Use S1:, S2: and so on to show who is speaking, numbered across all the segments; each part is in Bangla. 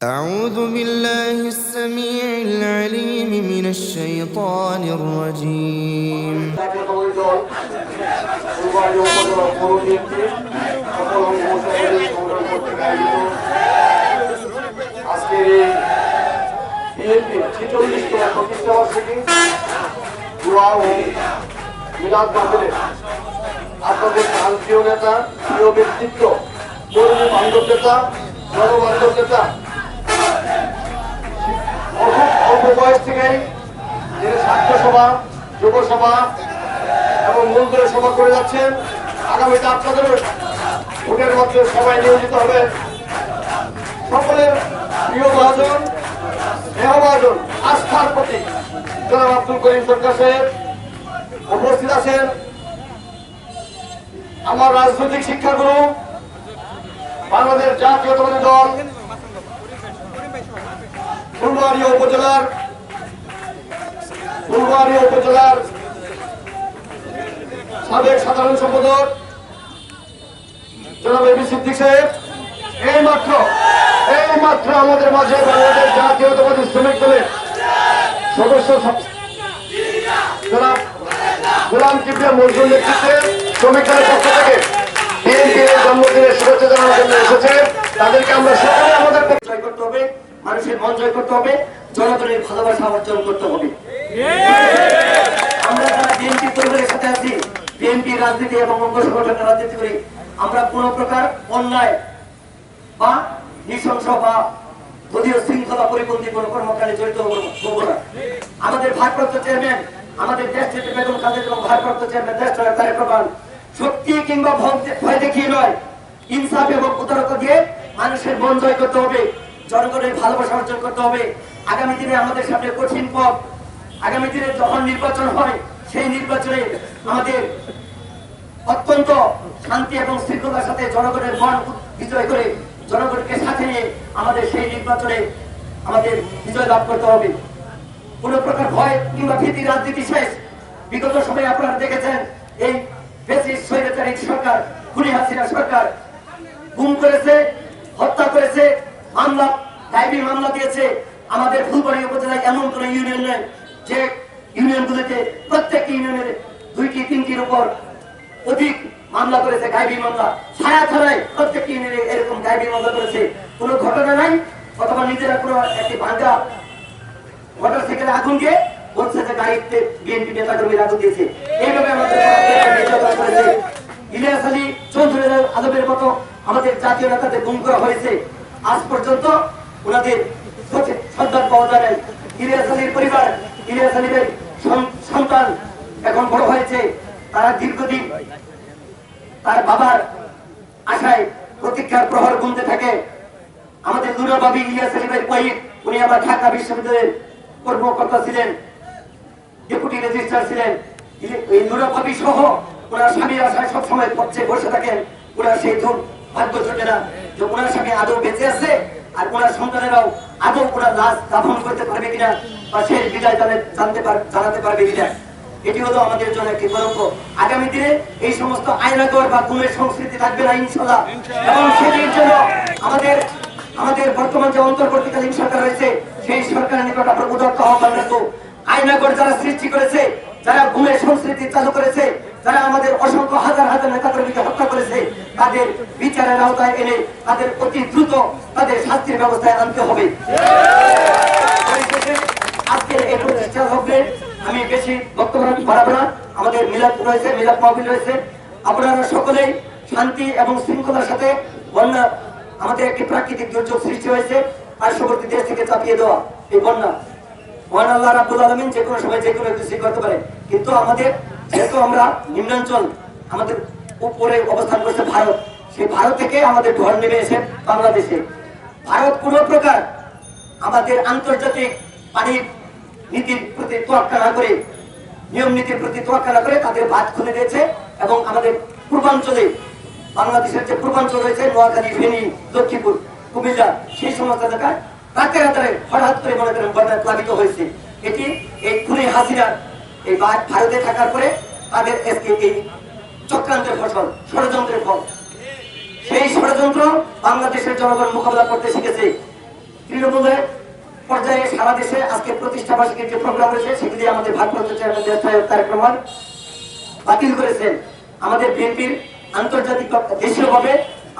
S1: أعوذ بالله السميع العليم من الشيطان الرجيم
S2: জাতীয় দল পূর্বাঞ্চল উপজেলা পৌর বিএনপি সকল অঙ্গ সহযোগী সংগঠন কর্তৃক আয়োজিত আজকের এই বিএনপি ছেচল্লিশতম প্রতিষ্ঠা বার্ষিকী দোয়া ও মিলাদ মাহফিলে আপনাদের প্রাণ প্রিয় নেতা প্রিয় ব্যক্তিত্ব কর্মী বান্ধব নেতা জনবান্ধব নেতা বয়স থেকেই যিনি ছাত্র সভা যুব সভা এবং মূলদলের সভা করে যাচ্ছেন, আগামীতে আপনাদের ভোটের মধ্যে সবাই নিয়োজিত হবে। সকলের প্রিয় মহাজন মহাজন, আস্থার প্রতি জনাব আব্দুল করিম সরকার উপস্থিত আছেন। আমার রাজনৈতিক শিক্ষাগুরু, বাংলাদেশ জাতীয়তাবাদী দল ফুলবাড়িয়া উপজেলার ফুলবাড়িয়া উপজেলার সাবেক সাধারণ সম্পাদক জনাব এবি সিদ্দিক সাহেব। এই মাত্র এই মাত্র আমাদের মাঝে বাংলাদেশ জাতীয়তাবাদী শ্রমিক দলের সদস্য জনাব গোলাম কিবরিয়া মজদুর নেতৃত্বে শ্রমিক দলের পক্ষ থেকে বিএনপির জন্মদিনের শুভেচ্ছা জানানোর জন্য এসেছে। তাদেরকে আমরা সকলে আমাদের করতে হবে। মানুষের মন জয় করতে হবে, জনগণের ভালোবাসা অর্জন করতে হবে। আমরা যারা বিএনপি পরিবারের সাথে আছি বিএনপি রাজনীতি এবং অঙ্গ সংগঠনের রাজনীতি করি, আমরা কোন প্রকার অন্যায় বা নৃশংস বা দলীয় শৃঙ্খলা পরিপন্থী কোন কর্মকাণ্ডে জড়িত হব না। আমাদের ভারপ্রাপ্ত চেয়ারম্যান, আমাদের দেশ থেকে বেগম খালেদ এবং ভারপ্রাপ্ত চেয়ারম্যান দেশ তারেক রহমান শক্তি কিংবা ভয় দেখিয়ে নয়, ইনসাফ এবং উদারতা দিয়ে মানুষের মন জয় করতে হবে। জনগণের ভালোবাসা অর্জন করতে হবে। আগামী দিনে আমাদের সামনে কঠিন পথ, আগামী দিনে যখন নির্বাচন হয় সেই নির্বাচনে আমাদের অত্যন্ত শান্তি এবং শৃঙ্খলার সাথে জনগণের মন বিজয় করে, জনগণকে সাথে নিয়ে আমাদের সেই নির্বাচনে আমাদের বিজয় লাভ করতে হবে। কোন প্রকার ভয় কিংবা ভীতি রাজনীতি শেষ। বিগত সময়ে আপনারা দেখেছেন, এই সরকার, খুনি হাসিনা সরকার গুম করেছে, হত্যা করেছে, মামলা ডাইবি মামলা দিয়েছে। আমাদের ফুলবাড়ি উপজেলায় এমন কোন ইউনিয়ন নেই যে ইউনিয়নগুলিতে প্রত্যেক ইউনিয়নের দুইটি, তিনটির উপর অধিক মামলা করেছে, গাইবি মামলা। ছায়া ছাড়াই প্রত্যেক ইউনিয়নে এরকম গাইবি মামলা করেছে। কোনো ঘটনা নাই, অথবা নিজেরা কোনো একটি ভাঙ্গা মোটরসাইকেলে আগুন দিয়ে বলছে যে গাড়িতে বিএনপি নেতা কর্মীরা আগুন দিয়েছে। এইভাবে আমাদের ইলিয়াস আলী চৌধুরী আলমের মতো আমাদের জাতীয় নেতাদের গুম করা হয়েছে। আজ পর্যন্ত ওনাদের সন্ধান পাওয়া যায়। ইলিয়াস আলীর পরিবার, ইলিয়াস সন- সন্তান এখন বড় হয়েছে। তারা দীর্ঘদিন তার বাবার আশায় প্রতীক্ষার প্রহর গুনতে থাকে। আমাদের দুরাবাবী ইলিয়াস আলী কয়েক উনি আমার ঢাকা বিশ্ববিদ্যালয়ের কর্মকর্তা ছিলেন, ডেপুটি রেজিস্ট্রার ছিলেন। এই নুরাবাবী সহ ওনার স্বামীর আশায় সবসময় পথে বসে থাকেন। ওনার সেই ধূপ ভাগ্য জোটে না যে ওনার স্বামী আদৌ বেঁচে আছে আর ওনার সন্তানেরাও আদৌ ওনার লাশ দাফন করতে পারবে কিনা বা সেই বিদায় জানে- জানতে জানাতে পারবে কিনা? এটি হলো আমাদের জন্য একটি কলঙ্ক আগামী দিনে এই সমস্ত আইনাগর বা গুমের সংস্কৃতি থাকবে না ইনশাল্লাহ এবং সেটির জন্য আমাদের আমাদের বর্তমান যে অন্তর্বর্তীকালীন সরকার রয়েছে সেই সরকারের নিকট আমরা উদত্ত আহ্বান রাখব। আইনাগর যারা সৃষ্টি করেছে যারা গুমের সংস্কৃতি চালু করেছে যারা আমাদের অসংখ্য হাজার হাজার নেতা কর্মীকে হত্যা করেছে, তাদের বিচারের আওতায় এনে তাদের অতি দ্রুত তাদের শাস্তির ব্যবস্থায় আনতে হবে। আজকের এই প্রতিষ্ঠা হবে আমি বেশি বক্তব্য বাড়াবো না। আমাদের মিলাদ রয়েছে, মিলাদ মাহফিল রয়েছে। আপনারা সকলেই শান্তি এবং শৃঙ্খলার সাথে বন্যা আমাদের একটি প্রাকৃতিক দুর্যোগ সৃষ্টি হয়েছে পার্শ্ববর্তী দেশ থেকে চাপিয়ে দেওয়া এই বন্যা। মহান আল্লাহ রাব্বুল আলামিন যে কোনো সময় যে কোনো কিছু করতে পারে। কিন্তু আমাদের যেহেতু আমরা নিম্নাঞ্চল আমাদের উপরে অবস্থান করছে ভারত, সেই ভারত থেকে আমাদের ঢল নেমে এসে বাংলাদেশে। ভারত কোনো প্রকার আমাদের আন্তর্জাতিক পানির নীতির প্রতি তোয়াক্কা না করে, নিয়ম নীতির প্রতি তোয়াক্কা না করে তাদের বাদ খুলে দিয়েছে এবং আমাদের পূর্বাঞ্চলে, বাংলাদেশের যে পূর্বাঞ্চল রয়েছে, নোয়াখালী, ফেনী, লক্ষ্মীপুর, কুমিল্লা, সেই সমস্ত এলাকায় রাতে রাতে হঠাৎ করে মনে করেন বন্যায় প্লাবিত হয়েছে। এটি এই খুনি হাসিনার এই ভারতে থাকার পরে তাদের এই চক্রান্তের ফসল, ষড়যন্ত্রের ফল। সেই ষড়যন্ত্র বাংলাদেশের জনগণ মোকাবেলা করতে শিখেছে। তৃণমূলের পর্যায়ে সারা দেশে আজকে প্রতিষ্ঠা যে প্রোগ্রাম রয়েছে সেগুলি আমাদের ভারপ্রাপ্ত চেয়ারম্যান তারেক রহমান বাতিল করেছেন। আমাদের বিএনপির আন্তর্জাতিক দেশীয়ভাবে,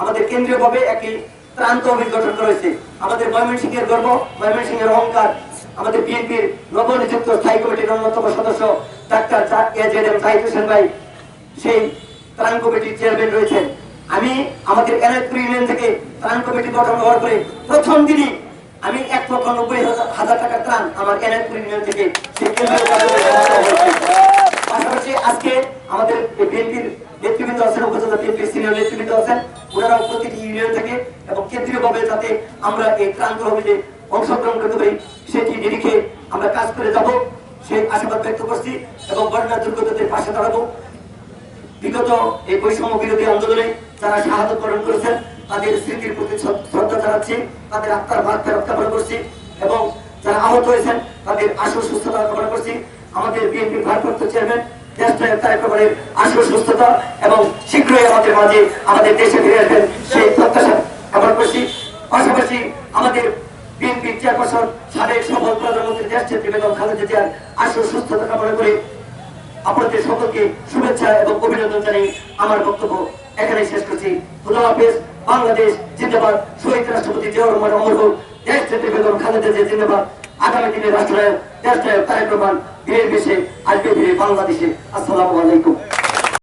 S2: আমাদের কেন্দ্রীয়ভাবে একটি গঠন করা হয়েছে আমাদের ময়মনসিংহের গর্ব, ময়মনসিংহের অহংকার আমাদের বিএনপির নবনিযুক্ত স্থায়ী কমিটির অন্যতম সদস্য doctor AZ M Sahid Hossain ভাই, সেই ত্রাণ কমিটির চেয়ারম্যান রয়েছেন। আমি আমাদের এনায়তপুর ইউনিয়ন থেকে ত্রাণ কমিটি গঠন হওয়ার পরে প্রথম দিনই আমি এক লক্ষ নব্বই হাজার- হাজার টাকা ত্রাণ আমার এনায়তপুর ইউনিয়ন থেকে সেই কেন্দ্রীয় কার্যালয়ে জমা দেওয়া হয়েছে। পাশাপাশি আজকে আমাদের বিএনপির নেতৃবৃন্দ আছেন উপজেলা বিএনপির সিনিয়র নেতৃবৃন্দ আছেন ওনারাও প্রতিটি ইউনিয়ন থেকে এবং কেন্দ্রীয় ভাবে যাতে আমরা এই ক্রান্ত অভিযানে অংশগ্রহণ করতে পারি সেটি নিরিখে আমরা কাজ করে যাব, সেই আশাবাদ ব্যক্ত করছি এবং বন্যা দুর্গতদের পাশে দাঁড়াবো। বিগত এই বৈষম্য বিরোধী আন্দোলনে যারা শাহাদত বরণ করেছেন, তাদের স্মৃতির প্রতি শ্রদ্ধা জানাচ্ছি, তাদের আত্মার ফেরত কামনা করছি এবং যারা আহত হয়েছেন, তাদের আশু সুস্থতা কামনা করছি। আমাদের বিএনপির ভারপ্রাপ্ত চেয়ারম্যান এবং শীঘ্রই আমাদের মাঝে, আমাদের দেশে ফিরে আসবেন সেই প্রত্যাশা কামনা করছি। পাশাপাশি আমাদের বিএনপি চেয়ারপারসন সাবেক সফল প্রধানমন্ত্রী দেশ নেত্রী বেগম খালেদা জিয়ার আশু সুস্থতা কামনা করে আপনাদের সকলকে শুভেচ্ছা এবং অভিনন্দন জানিয়ে আমার বক্তব্য এখানে শেষ করছি। খুদা হাফেজ। বাংলাদেশ জিন্দাবাদ। শহীদ রাষ্ট্রপতি জিয়াউর রহমান অমর হোক। দেশ নেত্রী বেগম খালেদা জিয়া জিন্দাবাদ। আগামী দিনে রাষ্ট্রনায়ক, দেশ নায়ক তারেক রহমান বীরের বেশে আসবে ফিরে বাংলাদেশে। আসসালামু আলাইকুম।